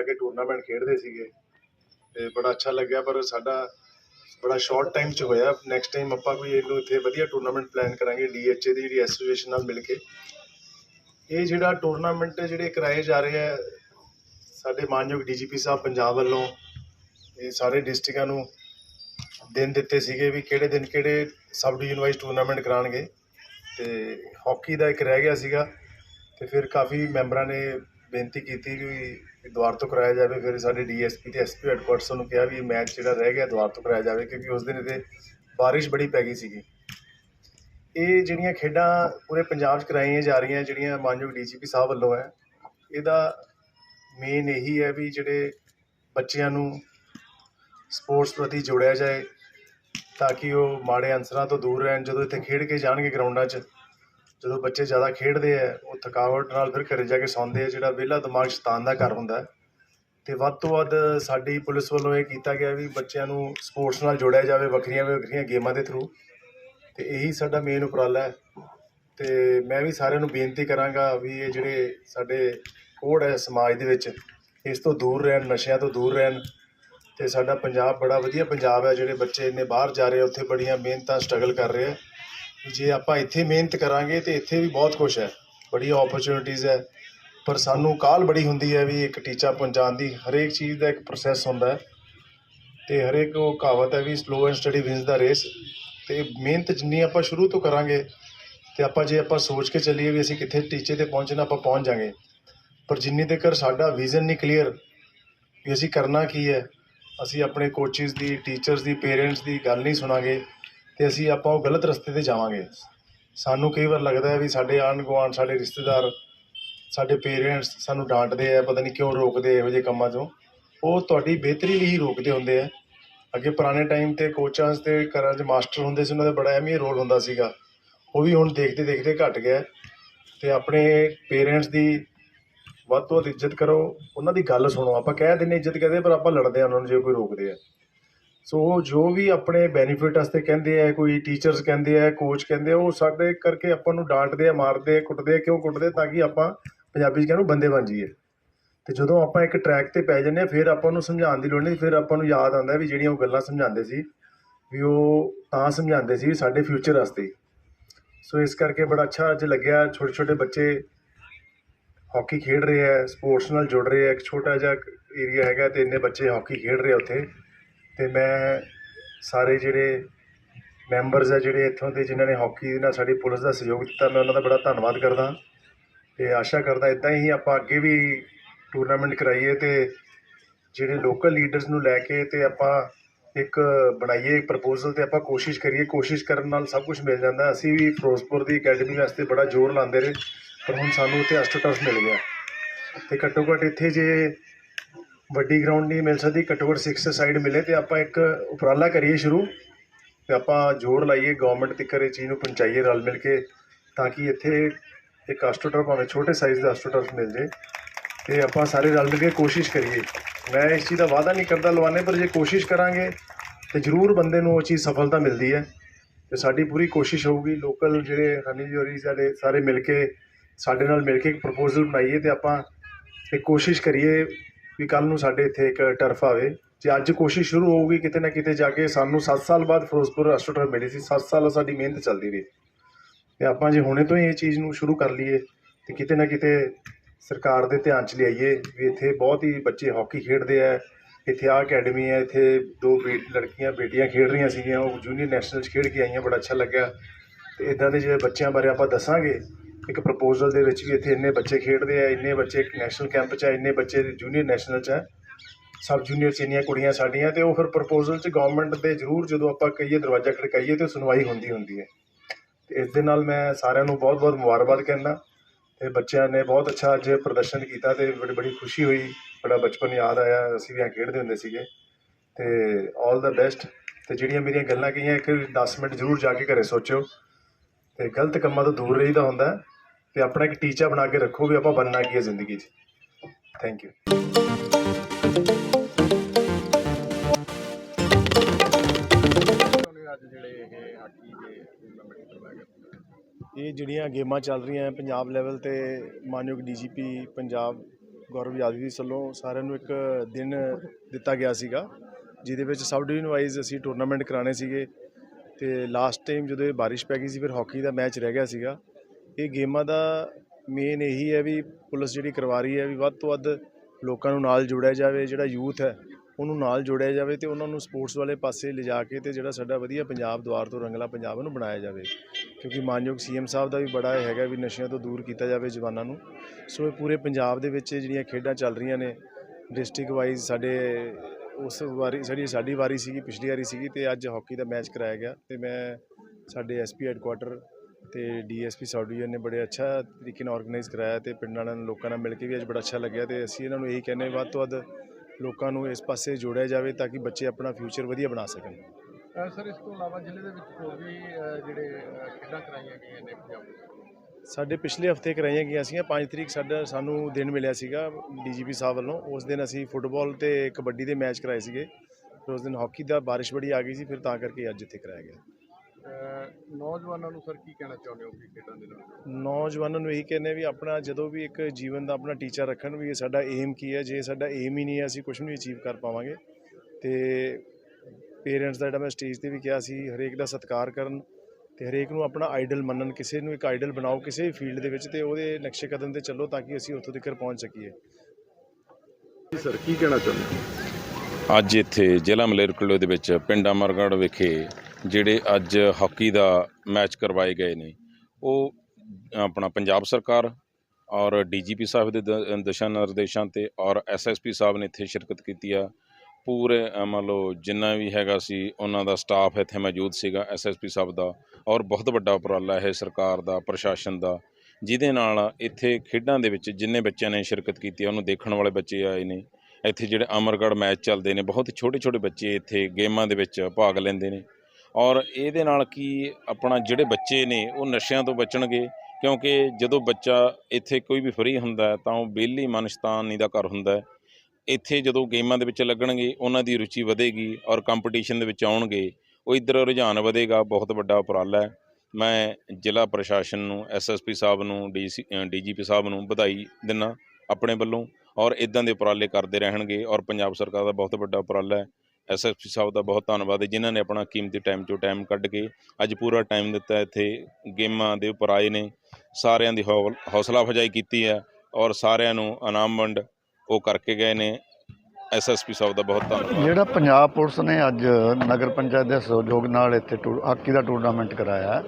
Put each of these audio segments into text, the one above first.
ਜਾ ਕੇ ਟੂਰਨਾਮੈਂਟ ਖੇਡਦੇ ਸੀਗੇ। ਤੇ ਬੜਾ ਅੱਛਾ ਲੱਗਿਆ, ਪਰ ਸਾਡਾ ਬੜਾ ਸ਼ਾਰਟ ਟਾਈਮ 'ਚ ਹੋਇਆ। ਨੈਕਸਟ ਟਾਈਮ ਆਪਾਂ ਕੋਈ ਇਹਨੂੰ ਇੱਥੇ ਵਧੀਆ ਟੂਰਨਾਮੈਂਟ ਪਲਾਨ ਕਰਾਂਗੇ ਡੀਐਚਏ ਦੀ, ਜਿਹੜੀ ਐਸੋਸੀਏਸ਼ਨ ਨਾਲ ਮਿਲ ਕੇ। ਇਹ ਜਿਹੜਾ ਟੂਰਨਾਮੈਂਟ ਜਿਹੜੇ ਕਰਾਏ ਜਾ ਰਹੇ ਆ, ਸਾਡੇ ਮਾਨਯੋਗ ਡੀਜੀਪੀ ਸਾਹਿਬ ਪੰਜਾਬ ਵੱਲੋਂ, ਇਹ ਸਾਰੇ ਡਿਸਟ੍ਰਿਕਟਾਂ ਨੂੰ ਦਿਨ ਦਿੱਤੇ ਸੀਗੇ ਵੀ ਕਿਹੜੇ ਦਿਨ ਕਿਹੜੇ ਸਬ ਡਿਵੀਜ਼ਨ ਵਾਈਜ਼ ਟੂਰਨਾਮੈਂਟ ਕਰਾਣਗੇ। ਤੇ ਹਾਕੀ ਦਾ ਇੱਕ ਰਹਿ ਗਿਆ ਸੀਗਾ, ਤੇ ਫਿਰ ਕਾਫੀ ਮੈਂਬਰਾਂ ਨੇ ਬੇਨਤੀ ਕੀਤੀ ਵੀ ਦੁਆਰ ਤੋਂ ਕਰਾਇਆ ਜਾਵੇ, ਫਿਰ ਸਾਡੇ ਡੀਐਸਪੀ ਤੇ ਐਸਪੀ ਹੈਡਕੁਆਟਰਸ ਨੂੰ ਕਿਹਾ ਵੀ ਇਹ ਮੈਚ ਜਿਹੜਾ ਰਹਿ ਗਿਆ, ਦੁਆਰ ਤੋਂ ਕਰਾਇਆ ਜਾਵੇ, ਕਿਉਂਕਿ ਉਸ ਦਿਨ ਇਹਦੇ ਬਾਰਿਸ਼ ਬੜੀ ਪੈ ਗਈ ਸੀਗੀ। ਇਹ ਜਿਹੜੀਆਂ ਖੇਡਾਂ ਪੂਰੇ ਪੰਜਾਬ 'ਚ ਕਰਾਈਆਂ ਜਾ ਰਹੀਆਂ, ਜਿਹੜੀਆਂ ਮਾਨਯੋਗ ਡੀਜੀਪੀ ਸਾਹਿਬ ਵੱਲੋਂ ਹੈ, ਇਹਦਾ ਮੇਨ ਇਹੀ ਹੈ ਵੀ ਜਿਹੜੇ ਬੱਚਿਆਂ ਨੂੰ ਸਪੋਰਟਸ ਪ੍ਰਤੀ ਜੋੜਿਆ ਜਾਏ, ਤਾਂ ਕਿ ਉਹ ਮਾੜੇ ਅਨਸਰਾਂ ਤੋਂ ਦੂਰ ਰਹਿਣ, ਜਦੋਂ ਇੱਥੇ ਖੇਡ ਕੇ ਜਾਣਗੇ ਗਰਾਊਂਡਾਂ 'ਚ। ਜਦੋਂ ਬੱਚੇ ਜ਼ਿਆਦਾ ਖੇਡਦੇ ਹੈ ਉਹ ਥਕਾਵਟ ਨਾਲ ਫਿਰ ਘਰੇ ਜਾ ਕੇ ਸੌਂਦੇ ਹੈ ਜਿਹੜਾ ਵਿਹਲਾ ਦਿਮਾਗ ਸ਼ੈਤਾਨ ਦਾ ਘਰ ਹੁੰਦਾ ਅਤੇ ਵੱਧ ਤੋਂ ਵੱਧ ਸਾਡੀ ਪੁਲਿਸ ਵੱਲੋਂ ਇਹ ਕੀਤਾ ਗਿਆ ਵੀ ਬੱਚਿਆਂ ਨੂੰ ਸਪੋਰਟਸ ਨਾਲ ਜੋੜਿਆ ਜਾਵੇ, ਵੱਖਰੀਆਂ ਵੱਖਰੀਆਂ ਗੇਮਾਂ ਦੇ ਥਰੂ ਅਤੇ ਇਹੀ ਸਾਡਾ ਮੇਨ ਉਪਰਾਲਾ ਹੈ। ਅਤੇ ਮੈਂ ਵੀ ਸਾਰਿਆਂ ਨੂੰ ਬੇਨਤੀ ਕਰਾਂਗਾ ਵੀ ਇਹ ਜਿਹੜੇ ਸਾਡੇ ਕੋੜ ਹੈ ਸਮਾਜ ਦੇ ਵਿੱਚ, ਇਸ ਤੋਂ ਦੂਰ ਰਹਿਣ, ਨਸ਼ਿਆਂ ਤੋਂ ਦੂਰ ਰਹਿਣ। ਅਤੇ ਸਾਡਾ ਪੰਜਾਬ ਬੜਾ ਵਧੀਆ ਪੰਜਾਬ ਹੈ, ਜਿਹੜੇ ਬੱਚੇ ਇੰਨੇ ਬਾਹਰ ਜਾ ਰਹੇ ਉੱਥੇ ਬੜੀਆਂ ਮਿਹਨਤਾਂ ਸਟਰਗਲ ਕਰ ਰਹੇ ਆ। ਜੇ ਆਪਾਂ ਇੱਥੇ ਮਿਹਨਤ ਕਰਾਂਗੇ ਤੇ ਇੱਥੇ ਵੀ ਬਹੁਤ ਕੁਝ ਹੈ। ਬੜੀ ਓਪਰਚੁਨਿਟੀਜ਼ ਹੈ। ਪਰ ਸਾਨੂੰ ਕਾਲ ਬੜੀ ਹੁੰਦੀ ਹੈ ਵੀ ਇੱਕ ਟੀਚਾ ਪਹੁੰਚਾਉਣ ਦੀ। ਹਰੇਕ ਚੀਜ਼ ਦਾ ਇੱਕ ਪ੍ਰੋਸੈਸ ਹੁੰਦਾ ਹੈ। ਤੇ ਹਰੇਕ ਉਹ ਕਹਾਵਤ ਹੈ ਵੀ slow and steady wins the race ਤੇ ਮਿਹਨਤ ਜਿੰਨੀ ਆਪਾਂ ਸ਼ੁਰੂ ਤੋਂ ਕਰਾਂਗੇ ਤੇ ਆਪਾਂ ਜੇ ਆਪਾਂ ਸੋਚ ਕੇ ਚੱਲੀਏ ਵੀ ਅਸੀਂ ਕਿੱਥੇ ਟੀਚੇ ਤੇ ਪਹੁੰਚਣਾ, ਆਪਾਂ ਪਹੁੰਚ ਜਾਾਂਗੇ। ਪਰ ਜਿੰਨੀ ਤੱਕ ਸਾਡਾ ਵਿਜ਼ਨ ਨਹੀਂ ਕਲੀਅਰ ਵੀ ਅਸੀਂ ਕਰਨਾ ਕੀ ਹੈ, ਅਸੀਂ ਆਪਣੇ ਕੋਚਿਸ ਦੀ ਟੀਚਰਸ ਦੀ ਪੇਰੈਂਟਸ ਦੀ ਗੱਲ ਨਹੀਂ ਸੁਣਾਂਗੇ। ਤੇ ਅਸੀਂ ਆਪਾਂ ਉਹ ਗਲਤ ਰਸਤੇ ਤੇ ਜਾਵਾਂਗੇ। ਸਾਨੂੰ ਕਈ ਵਾਰ ਲੱਗਦਾ ਹੈ ਵੀ ਸਾਡੇ ਆਂਢ ਗੁਆਂਢ ਸਾਡੇ ਰਿਸ਼ਤੇਦਾਰ, ਸਾਡੇ ਪੇਰੈਂਟਸ ਸਾਨੂੰ ਡਾਂਟਦੇ ਆ, ਪਤਾ ਨਹੀਂ ਕਿਉਂ ਰੋਕਦੇ ਇਹੋ ਜਿਹੇ ਕੰਮਾਂ ਤੋਂ ਉਹ ਤੁਹਾਡੀ ਬਿਹਤਰੀ ਲਈ ਹੀ ਰੋਕਦੇ ਹੁੰਦੇ ਆ। ਅੱਗੇ ਪੁਰਾਣੇ ਟਾਈਮ ਤੇ ਕੋਚਾਂ ਤੇ ਘਰਾਂ 'ਚ ਮਾਸਟਰ ਹੁੰਦੇ ਸੀ, ਉਹਨਾਂ ਦਾ ਬੜਾ ਅਹਿਮੀ ਰੋਲ ਹੁੰਦਾ ਸੀਗਾ। ਉਹ ਵੀ ਹੁਣ ਦੇਖਦੇ ਦੇਖਦੇ ਘਟ ਗਿਆ ਹੈ। ਤੇ ਆਪਣੇ ਪੇਰੈਂਟਸ ਦੀ ਵੱਧ ਤੋਂ ਵੱਧ ਇੱਜ਼ਤ ਕਰੋ। ਉਹਨਾਂ ਦੀ ਗੱਲ ਸੁਣੋ। ਆਪਾਂ ਕਹਿ ਦਿੰਦੇ ਇੱਜ਼ਤ ਕਰਦੇ ਪਰ ਆਪਾਂ ਲੜਦੇ ਆ ਉਹਨਾਂ ਨੂੰ ਜੇ ਕੋਈ ਰੋਕਦੇ ਆ। ਸੋ ਉਹ ਜੋ ਵੀ ਆਪਣੇ ਬੈਨੀਫਿਟ ਵਾਸਤੇ ਕਹਿੰਦੇ ਆ, ਕੋਈ ਟੀਚਰਸ ਕਹਿੰਦੇ ਆ ਕੋਚ ਕਹਿੰਦੇ ਆ, ਉਹ ਸਾਡੇ ਕਰਕੇ ਆਪਾਂ ਨੂੰ ਡਾਂਟਦੇ ਆ, ਮਾਰਦੇ ਆ, ਕੁੱਟਦੇ ਆ, ਕਿਉਂ ਕੁੱਟਦੇ ਆ? ਤਾਂ ਕਿ ਆਪਾਂ ਪੰਜਾਬੀ 'ਚ ਕਹਿੰਦੇ ਬੰਦੇ ਬਣ ਜਾਈਏ ਤੇ ਜਦੋਂ ਆਪਾਂ ਇੱਕ ਟਰੈਕ ਤੇ ਪੈ ਜਾਂਦੇ ਆ, ਫਿਰ ਆਪਾਂ ਨੂੰ ਸਮਝਾਉਣ ਦੀ ਲੋੜ ਨਹੀਂ, ਫਿਰ ਆਪਾਂ ਨੂੰ ਯਾਦ ਆਉਂਦਾ ਵੀ ਜਿਹੜੀਆਂ ਉਹ ਗੱਲਾਂ ਸਮਝਾਉਂਦੇ ਸੀ, ਵੀ ਉਹ ਤਾਂ ਸਮਝਾਉਂਦੇ ਸੀ ਵੀ ਸਾਡੇ ਫਿਊਚਰ ਵਾਸਤੇ ਹੀ। ਸੋ ਇਸ ਕਰਕੇ ਬੜਾ ਅੱਛਾ ਅੱਜ ਲੱਗਿਆ, ਛੋਟੇ ਛੋਟੇ ਬੱਚੇ ਹਾਕੀ ਖੇਡ ਰਹੇ ਆ ਸਪੋਰਟਸ ਨਾਲ ਜੁੜ ਰਹੇ ਆ, ਇੱਕ ਛੋਟਾ ਜਿਹਾ ਏਰੀਆ ਹੈਗਾ ਤੇ ਇੰਨੇ ਬੱਚੇ ਹਾਕੀ ਖੇਡ ਰਹੇ ਆ ਉੱਥੇ ਤੇ ਮੈਂ ਸਾਰੇ ਜਿਹੜੇ ਮੈਂਬਰਸ ਆ ਜਿਹੜੇ ਇੱਥੋਂ ਦੇ ਜਿਨ੍ਹਾਂ ਨੇ ਹਾਕੀ ਨਾਲ ਸਾਡੀ ਪੁਲਿਸ ਦਾ ਸਹਿਯੋਗ ਦਿੱਤਾ, ਮੈਂ ਉਹਨਾਂ ਦਾ ਬੜਾ ਧੰਨਵਾਦ ਕਰਦਾ। ਤੇ ਆਸ਼ਾ ਕਰਦਾ ਇਦਾਂ ਹੀ ਆਪਾਂ ਅੱਗੇ ਵੀ ਟੂਰਨਾਮੈਂਟ ਕਰਾਈਏ ਤੇ ਜਿਹੜੇ ਲੋਕਲ ਲੀਡਰਸ ਨੂੰ ਲੈ ਕੇ ਤੇ ਆਪਾਂ ਇੱਕ ਬਣਾਈਏ ਪ੍ਰਪੋਜ਼ਲ ਤੇ ਆਪਾਂ ਕੋਸ਼ਿਸ਼ ਕਰੀਏ। ਕੋਸ਼ਿਸ਼ ਕਰਨ ਨਾਲ ਸਭ ਕੁਝ ਮਿਲ ਜਾਂਦਾ। ਅਸੀਂ ਵੀ ਫਿਰੋਜ਼ਪੁਰ ਦੀ ਅਕੈਡਮੀ ਵਾਸਤੇ ਬੜਾ ਜ਼ੋਰ ਲਾਉਂਦੇ ਰਹੇ, ਪਰ ਹੁਣ ਸਾਨੂੰ ਉੱਥੇ ਅਸਟੋਟਸ ਮਿਲ ਗਿਆ। ਤੇ ਘੱਟੋ ਘੱਟ ਇੱਥੇ ਜੇ ਵੱਡੀ ਗਰਾਊਂਡ ਨਹੀਂ ਮਿਲ ਸਕਦੀ ਘੱਟੋ ਘੱਟ 6 ਸਾਈਡ ਮਿਲੇ ਤੇ ਆਪਾਂ ਇੱਕ ਉਪਰਾਲਾ ਕਰੀਏ ਸ਼ੁਰੂ ਤੇ ਆਪਾਂ ਜੋੜ ਲਾਈਏ ਗਵਰਨਮੈਂਟ ਤੱਕ ਇਹ ਚੀਜ਼ ਨੂੰ ਪਹੁੰਚਾਈਏ ਰਲ ਮਿਲ ਕੇ ਤਾਂ ਕਿ ਇੱਥੇ ਇੱਕ ਅਸਟੋਟਰ ਭਾਵੇਂ ਛੋਟੇ ਸਾਈਜ਼ ਦਾ ਅਸਟੋਟਰ ਮਿਲ ਜੇ ਤੇ ਆਪਾਂ ਸਾਰੇ ਰਲ ਮਿਲ ਕੇ ਕੋਸ਼ਿਸ਼ ਕਰੀਏ। ਮੈਂ ਇਸ ਚੀਜ਼ ਦਾ ਵਾਅਦਾ ਨਹੀਂ ਕਰਦਾ ਲਵਾਨੇ, ਪਰ ਜੇ ਕੋਸ਼ਿਸ਼ ਕਰਾਂਗੇ ਤੇ ਜ਼ਰੂਰ ਬੰਦੇ ਨੂੰ ਉਹ ਚੀਜ਼ ਸਫਲਤਾ ਮਿਲਦੀ ਹੈ ਤੇ ਸਾਡੀ ਪੂਰੀ ਕੋਸ਼ਿਸ਼ ਹੋਊਗੀ। ਲੋਕਲ ਜਿਹੜੇ ਹਨੀ ਜੀ ਹੋਰੀ ਸਾਡੇ ਸਾਰੇ ਮਿਲ ਕੇ, ਸਾਡੇ ਨਾਲ ਮਿਲ ਕੇ ਇੱਕ ਪ੍ਰਪੋਜ਼ਲ ਬਣਾਈਏ ਤੇ ਆਪਾਂ ਇੱਕ ਕੋਸ਼ਿਸ਼ ਕਰੀਏ ਵੀ ਕੱਲ ਨੂੰ ਸਾਡੇ ਇੱਥੇ ਇੱਕ ਟਰਫ ਆਵੇ। ਜੇ ਅੱਜ ਕੋਸ਼ਿਸ਼ ਸ਼ੁਰੂ ਹੋਊਗੀ ਕਿਤੇ ਨਾ ਕਿਤੇ ਜਾ ਕੇ ਸਾਨੂੰ 7 ਸਾਲ ਬਾਅਦ ਫਿਰੋਜ਼ਪੁਰ ਰਾਸ਼ਟਰ ਟਰਫ ਮਿਲੀ ਸੀ। 7 ਸਾਲ ਸਾਡੀ ਮਿਹਨਤ ਚੱਲਦੀ ਰਹੀ। ਤੇ ਆਪਾਂ ਜੇ ਹੁਣੇ ਤੋਂ ਹੀ ਇਹ ਚੀਜ਼ ਨੂੰ ਸ਼ੁਰੂ ਕਰ ਲਈਏ, ਤੇ ਕਿਤੇ ਨਾ ਕਿਤੇ ਸਰਕਾਰ ਦੇ ਧਿਆਨ 'ਚ ਲਿਆਈਏ ਵੀ ਇੱਥੇ ਬਹੁਤ ਹੀ ਬੱਚੇ ਹਾਕੀ ਖੇਡਦੇ ਆ। ਇੱਥੇ ਆ ਅਕੈਡਮੀ ਹੈ, ਇੱਥੇ ਦੋ ਬੇ, ਲੜਕੀਆਂ ਬੇਟੀਆਂ ਖੇਡ ਰਹੀਆਂ ਸੀਗੀਆਂ, ਉਹ ਜੂਨੀਅਰ ਨੈਸ਼ਨਲ 'ਚ ਖੇਡ ਕੇ ਆਈਆਂ, ਬੜਾ ਅੱਛਾ ਲੱਗਿਆ। ਤੇ ਇਦਾਂ ਦੇ ਜਿਹੜੇ ਬੱਚਿਆਂ ਬਾਰੇ ਆਪਾਂ ਦੱਸਾਂਗੇ, ਇੱਕ ਪ੍ਰਪੋਜ਼ਲ ਦੇ ਵਿੱਚ ਵੀ ਇੱਥੇ ਇੰਨੇ ਬੱਚੇ ਖੇਡਦੇ ਆ, ਇੰਨੇ ਬੱਚੇ ਨੈਸ਼ਨਲ ਕੈਂਪ 'ਚ ਆ, ਇੰਨੇ ਬੱਚੇ ਜੂਨੀਅਰ ਨੈਸ਼ਨਲ 'ਚ ਆ ਸਬ ਜੂਨੀਅਰ 'ਚ ਇੰਨੀਆਂ ਕੁੜੀਆਂ ਸਾਡੀਆਂ ਤੇ ਉਹ ਫਿਰ ਪ੍ਰਪੋਜ਼ਲ 'ਚ ਗਵਰਨਮੈਂਟ ਦੇ ਜ਼ਰੂਰ ਜਦੋਂ ਆਪਾਂ ਕਹੀਏ, ਦਰਵਾਜ਼ਾ ਖੜਕਾਈਏ ਤੇ ਸੁਣਵਾਈ ਹੁੰਦੀ ਹੁੰਦੀ ਹੈ। ਤੇ ਇਸ ਦੇ ਨਾਲ ਮੈਂ ਸਾਰਿਆਂ ਨੂੰ ਬਹੁਤ ਬਹੁਤ ਮੁਬਾਰਕਬਾਦ ਕਹਿੰਦਾ, ਤੇ ਬੱਚਿਆਂ ਨੇ ਬਹੁਤ ਅੱਛਾ ਅੱਜ ਪ੍ਰਦਰਸ਼ਨ ਕੀਤਾ ਤੇ ਬੜੀ ਬੜੀ ਖੁਸ਼ੀ ਹੋਈ, ਬੜਾ ਬਚਪਨ ਯਾਦ ਆਇਆ, ਅਸੀਂ ਵੀ ਆ ਖੇਡਦੇ ਹੁੰਦੇ ਸੀਗੇ। ਤੇ ਆਲ ਦਾ ਬੈਸਟ ਤੇ ਜਿਹੜੀਆਂ ਮੇਰੀਆਂ ਗੱਲਾਂ ਕਹੀਆਂ, ਇੱਕ 10 ਮਿੰਟ ਜ਼ਰੂਰ ਜਾ ਕੇ ਘਰੇ ਸੋਚਿਓ। ਤੇ ਗਲਤ ਕੰਮਾਂ ਤੋਂ ਦੂਰ ਰਹੀਦਾ ਹੁੰਦਾ ਹੈ ਤੇ ਆਪਣਾ ਇੱਕ ਟੀਚਾ ਬਣਾ ਕੇ ਰੱਖੋ ਵੀ ਆਪਾਂ ਬਣਨਾ ਕੀ ਹੈ ਜ਼ਿੰਦਗੀ 'ਚ। ਥੈਂਕ ਯੂ ਇਹ ਜਿਹੜੀਆਂ ਗੇਮਾਂ ਚੱਲ ਰਹੀਆਂ ਪੰਜਾਬ ਲੈਵਲ ਤੇ ਮਾਨਯੋਗ ਡੀਜੀਪੀ ਪੰਜਾਬ ਗੌਰਵ ਯਾਦਵੀ ਜੀ ਵੱਲੋਂ ਸਾਰਿਆਂ ਨੂੰ ਇੱਕ ਦਿਨ ਦਿੱਤਾ ਗਿਆ ਸੀਗਾ, ਜਿਹਦੇ ਵਿੱਚ ਸਬ ਡਿਵੀਜ਼ਨ ਵਾਈਜ਼ ਅਸੀਂ ਟੂਰਨਾਮੈਂਟ ਕਰਾਣੇ ਸੀਗੇ। ਤੇ ਲਾਸਟ ਟਾਈਮ ਜਦੋਂ ਇਹ ਬਾਰਿਸ਼ ਪੈ ਗਈ ਸੀ, ਫਿਰ ਹਾਕੀ ਦਾ ਮੈਚ ਰਹਿ ਗਿਆ ਸੀਗਾ। ਇਹ ਗੇਮਾਂ ਦਾ ਮੇਨ ਇਹੀ ਹੈ ਵੀ ਪੁਲਿਸ ਜਿਹੜੀ ਕਰਵਾ ਰਹੀ ਹੈ ਵੀ ਵੱਧ ਤੋਂ ਵੱਧ ਲੋਕਾਂ ਨੂੰ ਨਾਲ ਜੋੜਿਆ ਜਾਵੇ, ਜਿਹੜਾ ਯੂਥ ਹੈ, ਉਹਨੂੰ ਨਾਲ ਜੋੜਿਆ ਜਾਵੇ ਤੇ ਉਹਨਾਂ ਨੂੰ ਸਪੋਰਟਸ ਵਾਲੇ ਪਾਸੇ ਲਿਜਾ ਕੇ ਤੇ ਜਿਹੜਾ ਸਾਡਾ ਵਧੀਆ ਪੰਜਾਬ ਦੁਆਰ ਤੋਂ ਰੰਗਲਾ ਪੰਜਾਬ ਉਹਨੂੰ ਬਣਾਇਆ ਜਾਵੇ। ਕਿਉਂਕਿ ਮਾਨਯੋਗ ਸੀਐਮ ਸਾਹਿਬ ਦਾ ਵੀ ਬੜਾ ਇਹ ਹੈਗਾ ਵੀ ਨਸ਼ਿਆਂ ਤੋਂ ਦੂਰ ਕੀਤਾ ਜਾਵੇ ਜਵਾਨਾਂ ਨੂੰ। ਸੋ ਇਹ ਪੂਰੇ ਪੰਜਾਬ ਦੇ ਵਿੱਚ ਜਿਹੜੀਆਂ ਖੇਡਾਂ ਚੱਲ ਰਹੀਆਂ ਨੇ ਡਿਸਟ੍ਰਿਕਟ ਵਾਈਜ਼ ਸਾਡੇ ਉਸ ਵਾਰੀ ਸਾਡੀ ਸਾਡੀ ਵਾਰੀ ਸੀਗੀ, ਪਿਛਲੀ ਵਾਰੀ ਸੀਗੀ ਤੇ ਅੱਜ ਹਾਕੀ ਦਾ ਮੈਚ ਕਰਾਇਆ ਗਿਆ ਤੇ ਮੈਂ ਸਾਡੇ ਐਸਪੀ ਹੈੱਡਕੁਆਟਰ ਤੇ ਡੀਐਸਪੀ ਸਾਊਡੀਅਨ ਨੇ ਬੜੇ ਅੱਛਾ ਤਰੀਕੇ ਨਾਲ ਆਰਗੇਨਾਈਜ਼ ਕਰਾਇਆ ਤੇ ਪਿੰਡ ਵਾਲਿਆਂ ਨੂੰ, ਲੋਕਾਂ ਨਾਲ ਮਿਲ ਕੇ ਵੀ ਅੱਜ ਬੜਾ ਅੱਛਾ ਲੱਗਿਆ ਤੇ ਅਸੀਂ ਇਹਨਾਂ ਨੂੰ ਇਹੀ ਕਹਿੰਦੇ ਵੱਧ ਤੋਂ ਵੱਧ ਲੋਕਾਂ ਨੂੰ ਇਸ ਪਾਸੇ ਜੋੜਿਆ ਜਾਵੇ ਤਾਂ ਕਿ ਬੱਚੇ ਆਪਣਾ ਫਿਊਚਰ ਵਧੀਆ ਬਣਾ ਸਕਣ। ਸਰ, ਇਸ ਤੋਂ ਇਲਾਵਾ ਜ਼ਿਲ੍ਹੇ ਦੇ ਵਿੱਚ ਹੋਰ ਵੀ ਜਿਹੜੇ ਖੇਡਾਂ ਕਰਾਈਆਂ ਗਈਆਂ ਨੇ ਪੰਜਾਬ ਸਾਡੇ ਪਿਛਲੇ ਹਫ਼ਤੇ ਕਰਾਈਆਂ ਗਈਆਂ ਸੀਗੀਆਂ। 5 ਤਰੀਕ ਸਾਡਾ ਸਾਨੂੰ ਦਿਨ ਮਿਲਿਆ ਸੀਗਾ ਡੀਜੀਪੀ ਸਾਹਿਬ ਵੱਲੋਂ। ਉਸ ਦਿਨ ਅਸੀਂ ਫੁੱਟਬਾਲ ਤੇ ਕਬੱਡੀ ਦੇ ਮੈਚ ਕਰਾਏ ਸੀਗੇ। ਫਿਰ ਉਸ ਦਿਨ ਹਾਕੀ ਦਾ ਬਾਰਿਸ਼ ਬੜੀ ਆ ਗਈ ਸੀ ਫਿਰ ਤਾਂ ਕਰਕੇ ਅੱਜ ਇੱਥੇ ਕਰਾਇਆ ਗਿਆ। ਨੌਜਵਾਨਾਂ ਨੂੰ ਸਰ ਕੀ ਕਹਿਣਾ ਚਾਹੁੰਦੇ ਹੋ ਕਿ ਖੇਡਾਂ ਦੇ ਨਾਲ? ਨੌਜਵਾਨਾਂ ਨੂੰ ਇਹੀ ਕਹਿੰਦੇ ਵੀ ਆਪਣਾ ਜਦੋਂ ਵੀ ਇੱਕ ਜੀਵਨ ਦਾ ਆਪਣਾ ਟੀਚਰ ਰੱਖਣ ਵੀ ਇਹ ਸਾਡਾ ਏਮ ਕੀ ਹੈ। ਜੇ ਸਾਡਾ ਏਮ ਹੀ ਨਹੀਂ ਹੈ ਅਸੀਂ ਕੁਝ ਨਹੀਂ ਅਚੀਵ ਕਰ ਪਾਵਾਂਗੇ। ਤੇ ਪੇਰੈਂਟਸ ਦਾ ਜਿਹੜਾ ਮੈਂ ਸਟੇਜ ਤੇ ਵੀ ਕਿਹਾ ਸੀ ਹਰੇਕ ਦਾ ਸਤਿਕਾਰ ਕਰਨ ਤੇ ਹਰੇਕ ਨੂੰ ਆਪਣਾ ਆਈਡਲ ਮੰਨਣ ਕਿਸੇ ਨੂੰ ਇੱਕ ਆਈਡਲ ਬਣਾਓ ਕਿਸੇ ਵੀ ਫੀਲਡ ਦੇ ਵਿੱਚ ਤੇ ਉਹਦੇ ਨਕਸ਼ੇ ਕਦਮ ਤੇ ਚੱਲੋ ਤਾਂ ਕਿ ਅਸੀਂ ਉੱਥੋਂ ਤੱਕ ਪਹੁੰਚ ਸਕੀਏ। ਜੀ ਸਰ ਕੀ ਕਹਿਣਾ ਚਾਹੁੰਦੇ ਅੱਜ ਇੱਥੇ ਜ਼ਿਲ੍ਹਾ ਮਲੇਰਕੋਟਲਾ ਦੇ ਵਿੱਚ ਪਿੰਡ ਅਮਰਗੜ੍ਹ ਵਿਖੇ ਜਿਹੜੇ ਅੱਜ ਹਾਕੀ ਦਾ ਮੈਚ ਕਰਵਾਏ ਗਏ ਨੇ ਉਹ ਆਪਣਾ ਪੰਜਾਬ ਸਰਕਾਰ ਔਰ ਡੀਜੀਪੀ ਸਾਹਿਬ ਦੇ ਦ- ਦਿਸ਼ਾ ਨਿਰਦੇਸ਼ਾਂ ਤੇ ਔਰ ਐਸਐਸਪੀ ਸਾਹਿਬ ਨੇ ਇੱਥੇ ਸ਼ਿਰਕਤ ਕੀਤੀ ਆ। ਪੂਰੇ ਮੰਨ ਲਓ ਜਿੰਨਾ ਵੀ ਹੈਗਾ ਸੀ, ਉਹਨਾਂ ਦਾ ਸਟਾਫ ਇੱਥੇ ਮੌਜੂਦ ਸੀਗਾ ਐਸਐਸਪੀ ਸਾਹਿਬ ਦਾ ਔਰ ਬਹੁਤ ਵੱਡਾ ਉਪਰਾਲਾ ਇਹ ਸਰਕਾਰ ਦਾ, ਪ੍ਰਸ਼ਾਸਨ ਦਾ, ਜਿਹਦੇ ਨਾਲ ਇੱਥੇ ਖੇਡਾਂ ਦੇ ਵਿੱਚ ਜਿੰਨੇ ਬੱਚਿਆਂ ਨੇ ਸ਼ਿਰਕਤ ਕੀਤੀ ਆ, ਉਹਨੂੰ ਦੇਖਣ ਵਾਲੇ ਬੱਚੇ ਆਏ ਨੇ। ਇੱਥੇ ਜਿਹੜੇ ਅਮਰਗੜ੍ਹ ਮੈਚ ਚੱਲਦੇ ਨੇ, ਬਹੁਤ ਛੋਟੇ ਛੋਟੇ ਬੱਚੇ ਇੱਥੇ ਗੇਮਾਂ ਦੇ ਵਿੱਚ ਭਾਗ ਲੈਂਦੇ ਨੇ। ਔਰ ਇਹਦੇ ਨਾਲ ਕੀ ਆਪਣਾ ਜਿਹੜੇ ਬੱਚੇ ਨੇ, ਉਹ ਨਸ਼ਿਆਂ ਤੋਂ ਬਚਣਗੇ, ਕਿਉਂਕਿ ਜਦੋਂ ਬੱਚਾ ਇੱਥੇ ਕੋਈ ਵੀ ਫਰੀ ਹੁੰਦਾ ਤਾਂ ਉਹ ਬੇਲੀ ਮਨਸ਼ਤਾਨੀ ਦਾ ਘਰ ਹੁੰਦਾ ਇੱਥੇ ਜਦੋਂ ਗੇਮਾਂ ਦੇ ਵਿੱਚ ਲੱਗਣਗੇ, ਉਹਨਾਂ ਦੀ ਰੁਚੀ ਵਧੇਗੀ ਔਰ ਕੰਪੀਟੀਸ਼ਨ ਦੇ ਵਿੱਚ ਆਉਣਗੇ, ਉਹ ਇੱਧਰ ਰੁਝਾਨ ਵਧੇਗਾ, ਬਹੁਤ ਵੱਡਾ ਉਪਰਾਲਾ ਹੈ। ਮੈਂ ਜ਼ਿਲ੍ਹਾ ਪ੍ਰਸ਼ਾਸਨ ਨੂੰ ਐਸਐਸਪੀ ਸਾਹਿਬ ਨੂੰ, ਡੀਸੀ ਡੀਜੀਪੀ ਸਾਹਿਬ ਨੂੰ ਵਧਾਈ ਦਿੰਨਾ ਆਪਣੇ ਵੱਲੋਂ ਔਰ ਇਦਾਂ ਦੇ ਉਪਰਾਲੇ ਕਰਦੇ ਰਹਿਣਗੇ ਔਰ ਪੰਜਾਬ ਸਰਕਾਰ ਦਾ ਬਹੁਤ ਵੱਡਾ ਉਪਰਾਲਾ ਹੈ। ਐਸਐਸਪੀ ਸਾਹਿਬ ਦਾ ਬਹੁਤ ਧੰਨਵਾਦ ਹੈ, ਜਿਨ੍ਹਾਂ ਨੇ ਆਪਣਾ ਕੀਮਤੀ ਟਾਈਮ ਚੋਂ ਟਾਈਮ ਕੱਢ ਕੇ ਅੱਜ ਪੂਰਾ ਟਾਈਮ ਦਿੱਤਾ ਇੱਥੇ ਗੇਮਾਂ ਦੇ ਉੱਪਰ ਆਏ ਨੇ, ਸਾਰਿਆਂ ਦੀ ਹੌਲ- ਹੌਸਲਾ ਅਫਜ਼ਾਈ ਕੀਤੀ ਹੈ ਔਰ ਸਾਰਿਆਂ ਨੂੰ ਇਨਾਮ ਵੰਡ ਉਹ ਕਰਕੇ ਗਏ ਨੇ। ਐਸਐਸਪੀ ਸਾਹਿਬ ਦਾ ਬਹੁਤ ਧੰਨਵਾਦ। ਜਿਹੜਾ ਪੰਜਾਬ ਪੁਲਿਸ ਨੇ ਅੱਜ ਨਗਰ ਪੰਚਾਇਤ ਦੇ ਸਹਿਯੋਗ ਨਾਲ ਇੱਥੇ ਟੂਰ ਹਾਕੀ ਦਾ ਟੂਰਨਾਮੈਂਟ ਕਰਾਇਆ,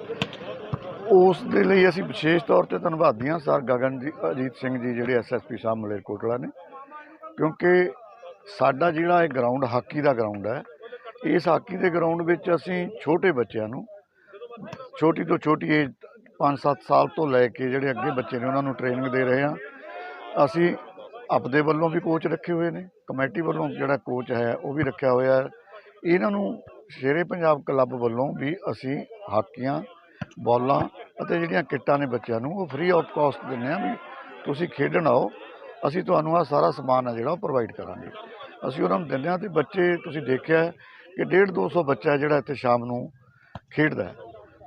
ਉਸ ਦੇ ਲਈ ਅਸੀਂ ਵਿਸ਼ੇਸ਼ ਤੌਰ ਤੇ ਧੰਨਵਾਦੀ ਹਾਂ ਸਰ ਗਗਨ ਜੀ ਅਜੀਤ ਸਿੰਘ ਜੀ, ਜਿਹੜੇ ਐਸਐਸਪੀ ਸਾਹਿਬ ਮਲੇਰਕੋਟਲਾ ਨੇ। ਕਿਉਂਕਿ ਸਾਡਾ ਜਿਹੜਾ ਇਹ ਗਰਾਊਂਡ ਹਾਕੀ ਦਾ ਗਰਾਊਂਡ ਹੈ, ਇਸ ਹਾਕੀ ਦੇ ਗਰਾਊਂਡ ਵਿੱਚ ਅਸੀਂ ਛੋਟੇ ਬੱਚਿਆਂ ਨੂੰ, ਛੋਟੀ ਤੋਂ ਛੋਟੀ ਏਜ 5-7 ਸਾਲ ਤੋਂ ਲੈ ਕੇ ਜਿਹੜੇ ਅੱਗੇ ਬੱਚੇ ਨੇ ਉਹਨਾਂ ਨੂੰ ਟ੍ਰੇਨਿੰਗ ਦੇ ਰਹੇ ਹਾਂ। ਅਸੀਂ ਆਪਦੇ ਵੱਲੋਂ ਵੀ ਕੋਚ ਰੱਖੇ ਹੋਏ ਨੇ, ਕਮੇਟੀ ਵੱਲੋਂ ਜਿਹੜਾ ਕੋਚ ਹੈ ਉਹ ਵੀ ਰੱਖਿਆ ਹੋਇਆ ਹੈ। ਇਹਨਾਂ ਨੂੰ ਸ਼ੇਰੇ ਪੰਜਾਬ ਕਲੱਬ ਵੱਲੋਂ ਵੀ ਅਸੀਂ ਹਾਕੀਆਂ, ਬੋਲਾਂ ਅਤੇ ਜਿਹੜੀਆਂ ਕਿੱਟਾਂ ਨੇ ਬੱਚਿਆਂ ਨੂੰ, ਉਹ ਫ੍ਰੀ ਆਫ ਕਾਸਟ ਦਿੰਦੇ ਹਾਂ ਵੀ ਤੁਸੀਂ ਖੇਡਣ ਆਓ, ਅਸੀਂ ਤੁਹਾਨੂੰ ਆ ਸਾਰਾ ਸਮਾਨ ਹੈ ਜਿਹੜਾ ਉਹ ਪ੍ਰੋਵਾਈਡ ਕਰਾਂਗੇ। ਅਸੀਂ ਉਹਨਾਂ ਨੂੰ ਦਿੰਦੇ ਹਾਂ ਤੇ ਬੱਚੇ, ਤੁਸੀਂ ਦੇਖਿਆ ਹੈ ਕਿ 1.5 200 ਬੱਚਾ ਜਿਹੜਾ ਇੱਥੇ ਸ਼ਾਮ ਨੂੰ ਖੇਡਦਾ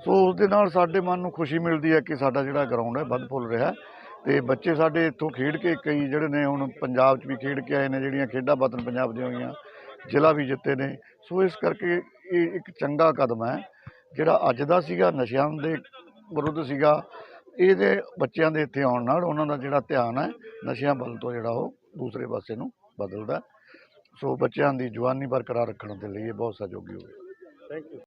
ਸੋ ਉਸ ਦੇ ਨਾਲ ਸਾਡੇ ਮਨ ਨੂੰ ਖੁਸ਼ੀ ਮਿਲਦੀ ਹੈ ਕਿ ਸਾਡਾ ਜਿਹੜਾ ਗਰਾਊਂਡ ਹੈ ਵੱਧ ਫੁੱਲ ਰਿਹਾ ਤੇ ਬੱਚੇ ਸਾਡੇ ਇੱਥੋਂ ਖੇਡ ਕੇ ਕਈ ਜਿਹੜੇ ਨੇ ਹੁਣ ਪੰਜਾਬ 'ਚ ਵੀ ਖੇਡ ਕੇ ਆਏ ਨੇ, ਜਿਹੜੀਆਂ ਖੇਡਾਂ ਵਤਨ ਪੰਜਾਬ ਦੀਆਂ ਹੋਈਆਂ, ਜ਼ਿਲ੍ਹਾ ਵੀ ਜਿੱਤੇ ਨੇ। ਸੋ ਇਸ ਕਰਕੇ ਇਹ ਇੱਕ ਚੰਗਾ ਕਦਮ ਹੈ, ਜਿਹੜਾ ਅੱਜ ਦਾ ਸੀਗਾ, ਨਸ਼ਿਆਂ ਦੇ ਵਿਰੁੱਧ ਸੀਗਾ, ਇਹਦੇ ਬੱਚਿਆਂ ਦੇ ਇੱਥੇ ਆਉਣ ਨਾਲ ਉਹਨਾਂ ਦਾ ਜਿਹੜਾ ਧਿਆਨ ਹੈ, ਨਸ਼ਿਆਂ ਵੱਲ ਤੋਂ ਜਿਹੜਾ ਉਹ ਦੂਸਰੇ ਪਾਸੇ ਨੂੰ ਬਦਲਦਾ ਸੋ ਬੱਚਿਆਂ ਦੀ ਜਵਾਨੀ ਬਰਕਰਾਰ ਰੱਖਣ ਦੇ ਲਈ ਇਹ ਬਹੁਤ ਸਹਿਯੋਗੀ ਹੋਵੇ। Thank you